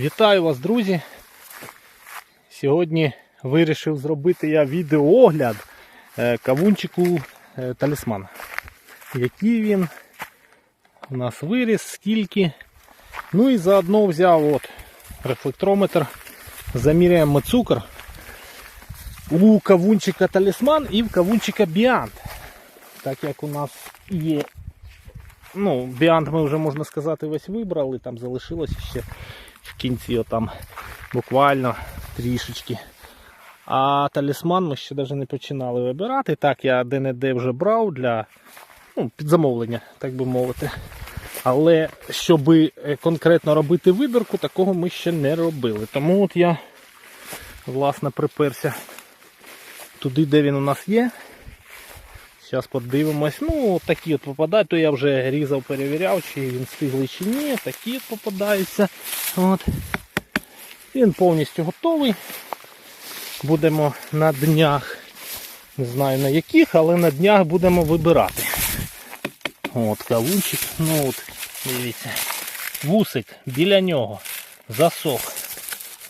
Вітаю вас, друзі! Сьогодні вирішив зробити я відеоогляд е, кавунчику е, талісман. Який він у нас виріс, скільки. Ну і заодно взяв от рефлектрометр, заміряємо цукор у кавунчика талісман і в кавунчика біант. Так як у нас є ну, біант ми вже можна сказати весь вибрали, там залишилося ще в кінці отам буквально трішечки. А талісман ми ще навіть не починали вибирати. Так, я де-не-де вже брав для ну, під замовлення, так би мовити. Але щоб конкретно робити вибірку, такого ми ще не робили. Тому от я власне приперся туди, де він у нас є. Зараз подивимось. Ну, такі от попадають, то я вже різав, перевіряв, чи він стиглий чи ні. Такі от попадаються. От. Він повністю готовий. Будемо на днях, не знаю на яких, але на днях будемо вибирати. От кавунчик. Ну от, дивіться. Вусик біля нього. Засох.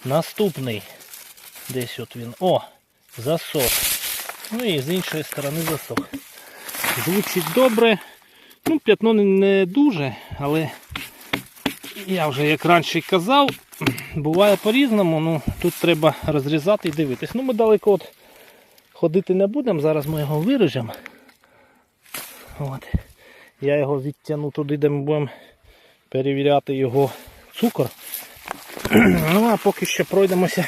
Наступний. Десь от він. О! Засох. Ну і з іншої сторони засох. Звучить добре. Ну, п'ятно не- дуже, але я вже як раніше казав, буває по-різному. Ну, тут треба розрізати і дивитись. Ну, ми далеко от ходити не будемо, зараз ми його виріжемо. От. Я його відтягну туди, де ми будемо перевіряти його цукор. Ну, а поки що пройдемося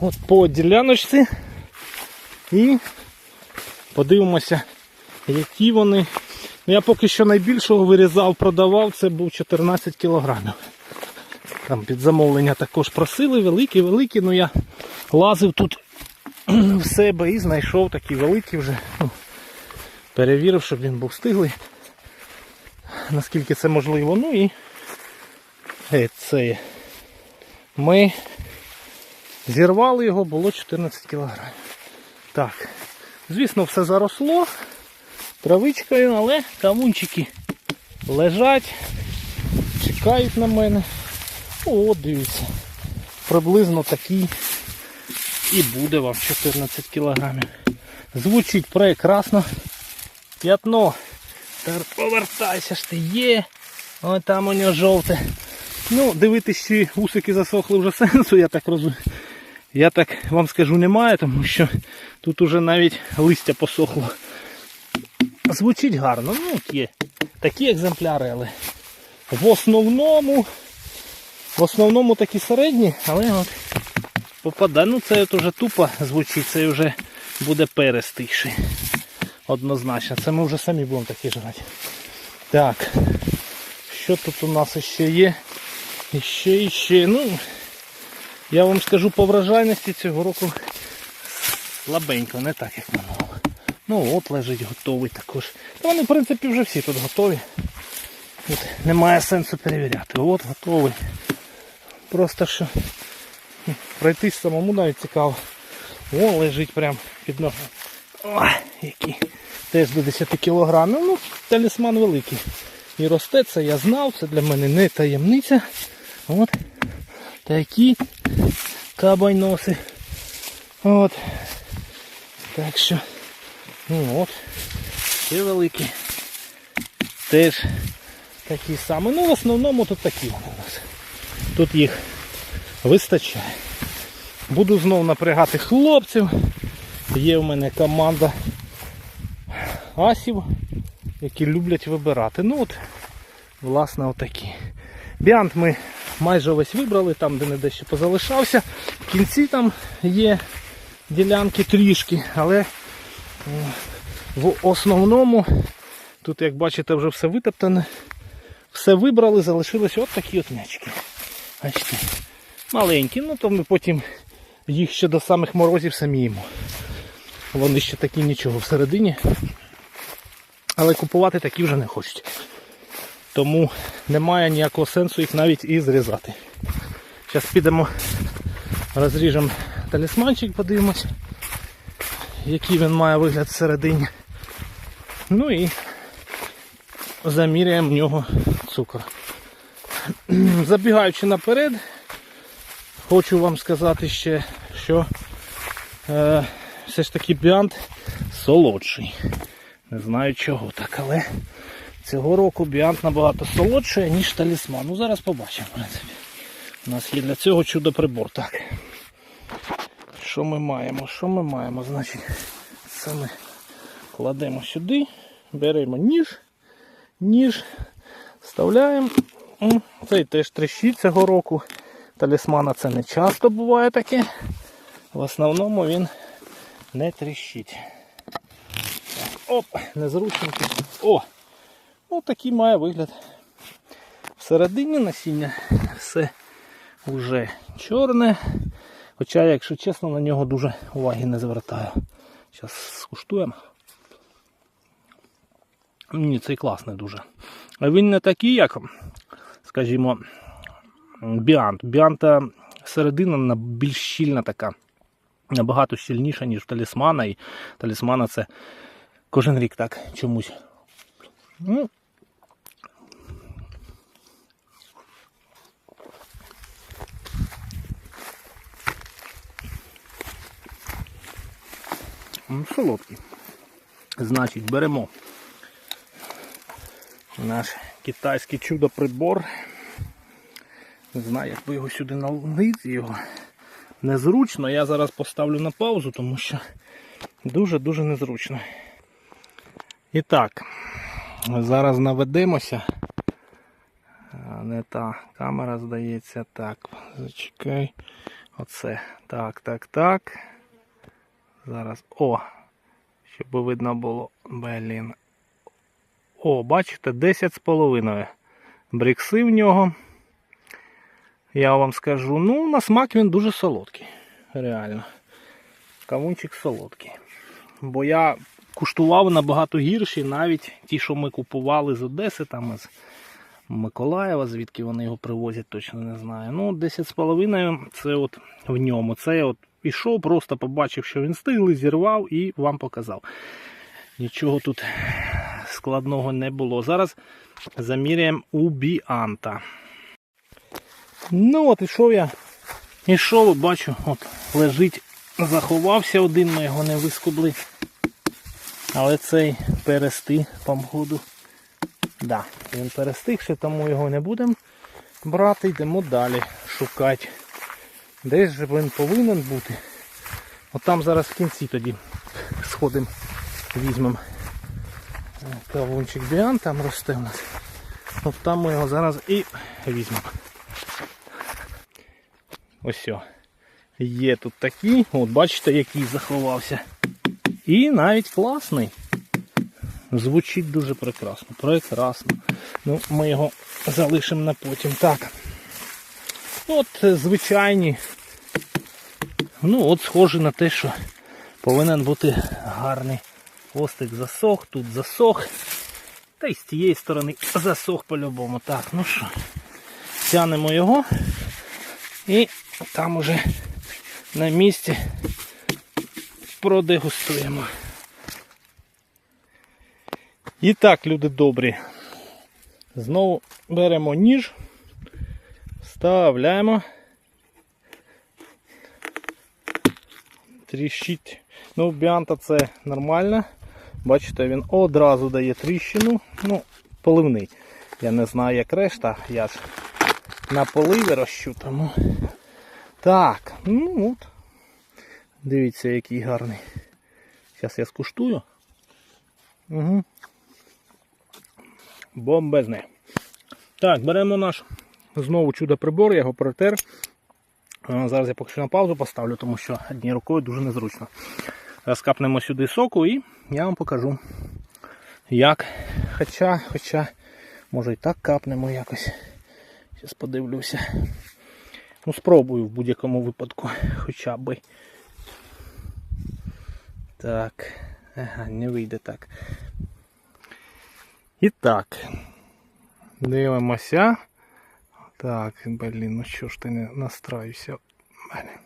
от по діляночці і подивимося, які вони. Ну, я поки що найбільшого вирізав, продавав, це був 14 кілограмів. Там під замовлення також просили, великі, великі, ну я лазив тут в себе і знайшов такі великі вже. Ну, перевірив, щоб він був стиглий. Наскільки це можливо. Ну і е, це ми зірвали його, було 14 кілограмів. Так, звісно, все заросло травичкою, але кавунчики лежать, чекають на мене. О, дивіться. Приблизно такий і буде вам 14 кілограмів. Звучить прекрасно. П'ятно. Повертайся ж ти є. Ось там у нього жовте. Ну, дивитись, чи усики засохли вже сенсу, я так розумію. Я так вам скажу немає, тому що тут уже навіть листя посохло. Звучить гарно, ну є такі екземпляри, але в основному, в основному такі середні, але от попадає. Ну це от уже тупо звучить, це вже буде перестигший. Однозначно. Це ми вже самі будемо такі жрати. Так. Що тут у нас ще є? І ще, і ще. Ну, я вам скажу по вражайності цього року слабенько, не так як минулого. Ну от лежить готовий також. Та вони в принципі вже всі тут готові. Тут немає сенсу перевіряти. От готовий. Просто що пройтись самому навіть цікаво. О, лежить прям під ногами. Який. Теж до 10 кілограмів. Ну, талісман великий. І росте це, я знав, це для мене не таємниця. От. Такі кабайноси. От. Так що, ну от, ще великі. Теж такі самі. Ну, в основному тут такі вони у нас. Тут їх вистачає. Буду знов напрягати хлопців. Є в мене команда асів, які люблять вибирати. Ну от, власне, отакі. Біант ми майже весь вибрали, там де не дещо позалишався. В кінці там є ділянки трішки, але в основному, тут, як бачите, вже все витоптане. Все вибрали, залишились от такі от м'ячки. Бачите, маленькі, ну то ми потім їх ще до самих морозів самі їмо. Вони ще такі нічого всередині. Але купувати такі вже не хочуть. Тому немає ніякого сенсу їх навіть і зрізати. Зараз підемо, розріжемо талісманчик, подивимось, який він має вигляд всередині. Ну і заміряємо в нього цукор. забігаючи наперед, хочу вам сказати ще, що е, все ж таки біант солодший. Не знаю чого так, але цього року біант набагато солодший, ніж талісман. Ну зараз побачимо, в принципі. У нас є для цього чудо-прибор. Так. Що ми маємо? Що ми маємо? Значить, це ми кладемо сюди, беремо ніж, ніж, вставляємо. Цей теж трещить цього року. Талісмана це не часто буває таке. В основному він не тріщить. Оп, незручненький. О! Ну такий має вигляд. Всередині насіння все вже чорне. Хоча, якщо чесно, на нього дуже уваги не звертаю. Зараз скуштуємо. Ні, цей класний дуже. Він не такий, як, скажімо, біант. Біанта середина більш щільна така. Набагато щільніша, ніж талісмана. І талісмана це кожен рік так чомусь. Ну, Солодкий. Значить, беремо наш китайський чудо-прибор. Не знаю, як би його сюди налити його. Незручно. Я зараз поставлю на паузу, тому що дуже-дуже незручно. І так, зараз наведемося. Не та камера здається. Так, зачекай. Оце. Так, так, так. Зараз. О! Щоб видно було. Блін. О, бачите, 10 з. Брікси в нього. Я вам скажу, ну, на смак він дуже солодкий. Реально. Кавунчик солодкий. Бо я куштував набагато гірші, навіть ті, що ми купували з Одеси, там із Миколаєва, звідки вони його привозять, точно не знаю. Ну, 10,5 це от в ньому. Це от пішов, просто побачив, що він стиглий, зірвав і вам показав. Нічого тут складного не було. Зараз заміряємо у біанта. Ну от ішов я. Ішов, бачу, от лежить, заховався один, ми його не вискубли. Але цей перестиг, походу. Да, він перестигши, тому його не будемо брати, йдемо далі шукати. Десь же він повинен бути. От там зараз в кінці тоді сходимо, візьмемо е, кавунчик біан, там росте у нас. От там ми його зараз і візьмемо. Ось. о. Є тут такий, от бачите, який заховався. І навіть класний. Звучить дуже прекрасно. Прекрасно. Ну, ми його залишимо на потім. Так. От е, звичайні. Ну, от схоже на те, що повинен бути гарний хвостик засох, тут засох. Та й з тієї сторони засох по-любому. Так, ну що, тянемо його і там уже на місці продегустуємо. І так, люди добрі. Знову беремо ніж, вставляємо. Тріщить. Ну, біанта це нормально. Бачите, він одразу дає тріщину. Ну, поливний. Я не знаю, як решта, я ж на поливі розчу, тому. Так, ну от. Дивіться, який гарний. Зараз я скуштую. Угу. Бомбезне. Так, беремо наш знову чудо-прибор, я його протер. Зараз я поки що на паузу поставлю, тому що однією рукою дуже незручно. Зараз капнемо сюди соку і я вам покажу, як. Хоча, хоча, може і так капнемо якось. Зараз подивлюся. Ну, спробую в будь-якому випадку хоча би. Так. Ага, не вийде так. І так. Дивимося. Так, блін, ну що ж ти не настраюся. Блін.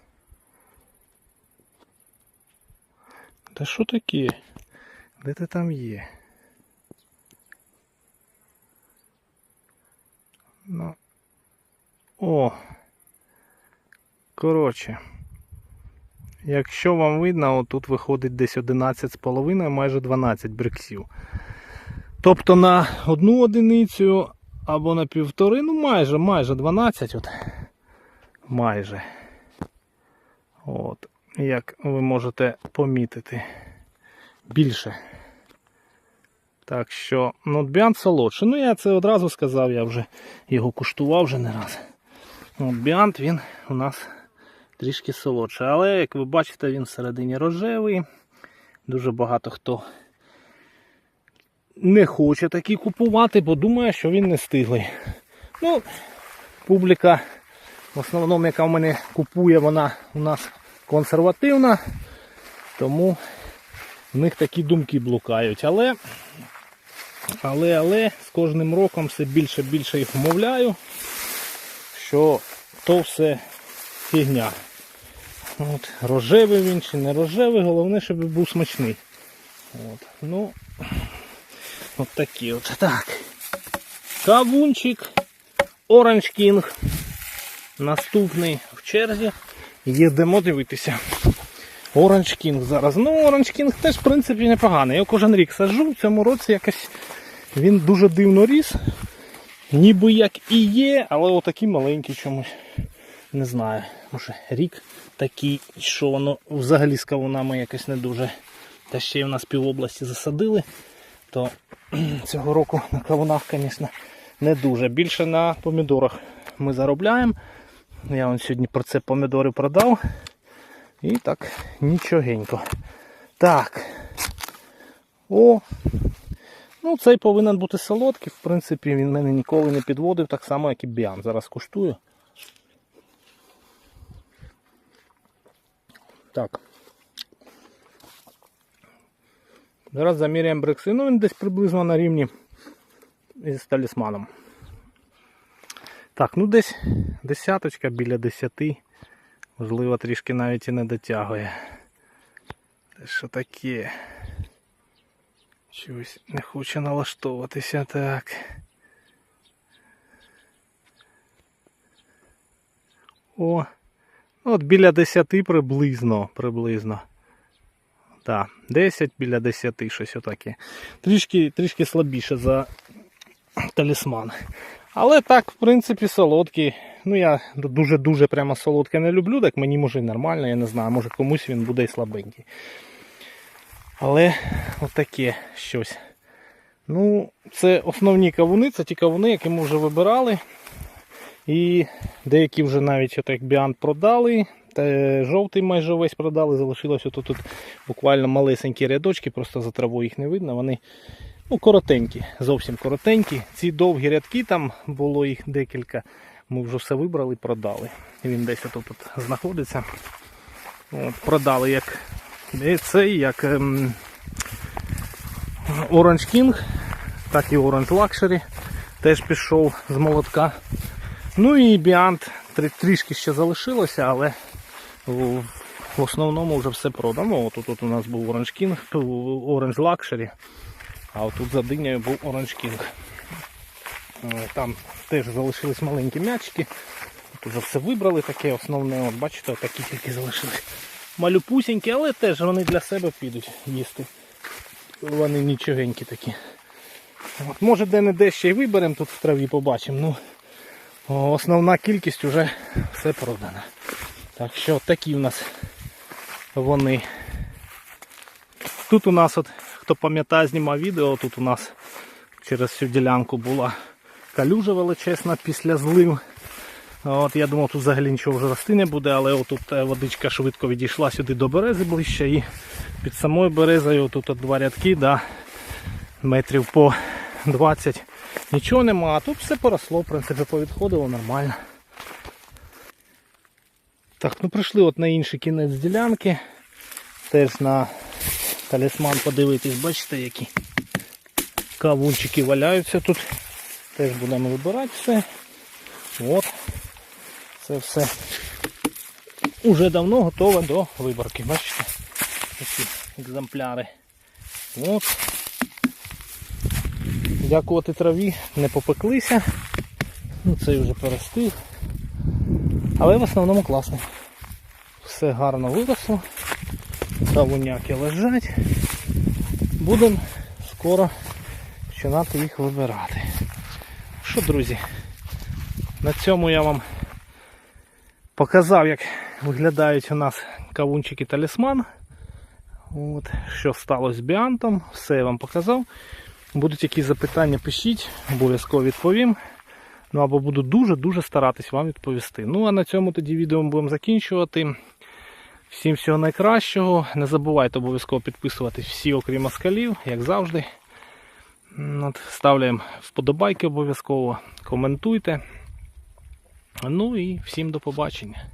Та що таке? Де ти там є? Ну, О. Коротше. Якщо вам видно, отут виходить десь 11,5, майже 12 бриксів. Тобто на одну одиницю або на півтори, ну майже, майже 12. От. Майже. От. Як ви можете помітити. Більше. Так що, ну, біант солодший. Ну, я це одразу сказав, я вже його куштував вже не раз. От, біант він у нас трішки солодший. Але, як ви бачите, він всередині рожевий. Дуже багато хто не хоче такі купувати, бо думає, що він не стиглий. Ну, публіка, в основному, яка в мене купує, вона у нас консервативна, тому в них такі думки блукають. Але, але, але з кожним роком все більше більше їх вмовляю, що то все фігня. От, рожевий він чи не рожевий, головне, щоб був смачний. От, ну, от такі от. Так. Кавунчик. Orange King. Наступний в черзі. Їдемо дивитися. Orange King зараз. Ну, Orange King теж, в принципі, непоганий. Я кожен рік саджу, в цьому році якось він дуже дивно ріс. Ніби як і є, але отакий маленький чомусь. Не знаю. Може рік такий, що воно взагалі з кавунами якось не дуже. Та ще й в нас півобласті засадили, то цього року на кавунах, звісно, не дуже. Більше на помідорах ми заробляємо. Я вам сьогодні про це помідори продав. І так, нічогенько. Так. О! Ну, цей повинен бути солодкий. В принципі, він мене ніколи не підводив, так само, як і біан. Зараз куштую. Так. Зараз заміряємо брекси. Ну, він десь приблизно на рівні із талісманом. Так, ну десь десяточка біля десяти. Можливо, трішки навіть і не дотягує. Що таке? Чогось не хоче налаштовуватися так. О, ну, от біля 10 приблизно, приблизно. Так, 10 біля 10, щось отаке. Трішки, трішки слабіше за талісман. Але так, в принципі, солодкий. Ну, я дуже-дуже прямо солодке не люблю, так мені може і нормально, я не знаю, може комусь він буде і слабенький. Але отаке щось. Ну, це основні кавуни, це ті кавуни, які ми вже вибирали. І деякі вже навіть отак біант продали. Та жовтий майже весь продали, залишилося тут, тут буквально малесенькі рядочки, просто за травою їх не видно. Вони ну, коротенькі, зовсім коротенькі. Ці довгі рядки, там було їх декілька. Ми вже все вибрали продали. Він десь тут, тут знаходиться. От, продали як цей, як ем, Orange King, так і Orange Luxury. Теж пішов з молотка. Ну і Біант трішки ще залишилося, але в основному вже все продано. От тут у нас був Orange King, Orange Luxury, а отут за динею був Orange King. Е, Там теж залишились маленькі м'ячики. Тут вже все вибрали таке основне. От бачите, такі тільки залишились. Малюпусінькі, але теж вони для себе підуть їсти. Вони нічогенькі такі. От, Може де-не-де ще й виберемо, тут в траві побачимо. Ну, Основна кількість вже все продана. Так що такі в нас вони. Тут у нас, от, хто пам'ятає, знімав відео, тут у нас через всю ділянку була калюжа величезна після злив. От, Я думав, тут взагалі нічого вже рости не буде, але отут водичка швидко відійшла сюди до берези ближче і під самою березою тут два рядки, да, метрів по 20. Нічого нема, а тут все поросло, в принципі, повідходило нормально. Так, ну прийшли от на інший кінець ділянки. Теж на талісман подивитись, бачите, які кавунчики валяються тут. Теж будемо вибирати все. От. Це все уже давно готове до виборки. Бачите? Такі екземпляри. От. Дякувати траві, не попеклися. Ну, Цей вже перестиг. Але в основному класний. Все гарно виросло. Кавуняки лежать. Будемо скоро починати їх вибирати. Що, друзі, на цьому я вам показав, як виглядають у нас кавунчики талісман. От, що сталося з біантом, все я вам показав. Будуть якісь запитання, пишіть, обов'язково відповім. Ну або буду дуже-дуже старатись вам відповісти. Ну а на цьому тоді відео ми будемо закінчувати. Всім всього найкращого. Не забувайте обов'язково підписуватись всі, окрім москалів, як завжди. От, ставляємо вподобайки обов'язково, коментуйте. Ну і всім до побачення.